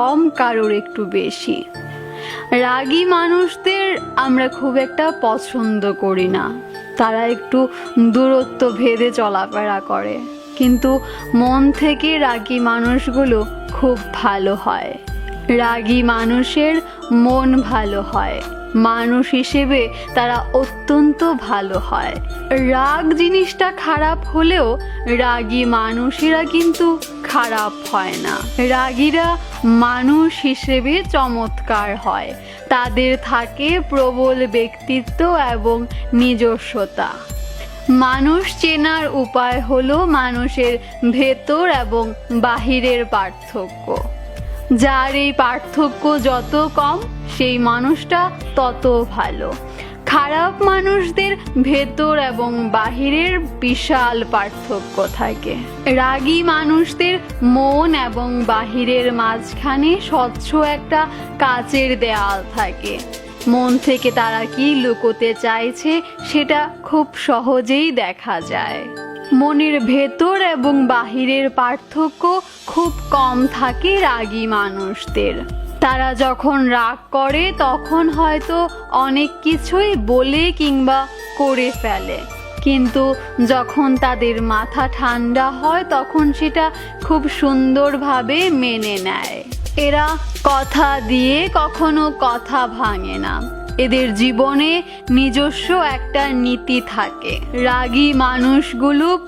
কম, কারোর একটু বেশি। রাগী মানুষদের আমরা খুব একটা পছন্দ করি না। তারা একটু দূরত্ব ভেদে চলাফেরা করে। কিন্তু মন থেকে রাগী মানুষগুলো খুব ভালো হয়। রাগী মানুষের মন ভালো হয়। মানুষ হিসেবে তারা অত্যন্ত ভালো হয়। রাগ জিনিসটা খারাপ হলেও রাগী মানুষেরা কিন্তু খারাপ হয় না। রাগীরা মানুষ হিসেবে চমৎকার হয়। তাদের থাকে প্রবল ব্যক্তিত্ব এবং নিজস্বতা। মানুষ চেনার উপায় হলো মানুষের ভেতর এবং বাহিরের পার্থক্য। যার এই পার্থক্য যত কম, সেই মানুষটা তত ভালো। খারাপ মানুষদের ভেতর এবং বাহিরের বিশাল পার্থক্য থাকে। রাগী মানুষদের মন এবং বাহিরের মাঝখানে স্বচ্ছ একটা কাচের দেয়াল থাকে। মন থেকে তারা কি লুকোতে চাইছে সেটা খুব সহজেই দেখা যায়। মনের ভেতর এবং বাহিরের পার্থক্য খুব কম থাকে রাগী মানুষদের। তারা যখন রাগ করে, তখন হয়তো অনেক কিছুই বলে কিংবা করে ফেলে। কিন্তু যখন তাদের মাথা ঠান্ডা হয়, তখন সেটা খুব সুন্দরভাবে মেনে নেয়। এরা কথা দিয়ে কখনো কথা ভাঙে না। এদের জীবনে নিজস্ব একটা নীতি থাকে। রাগী মানুষগুলো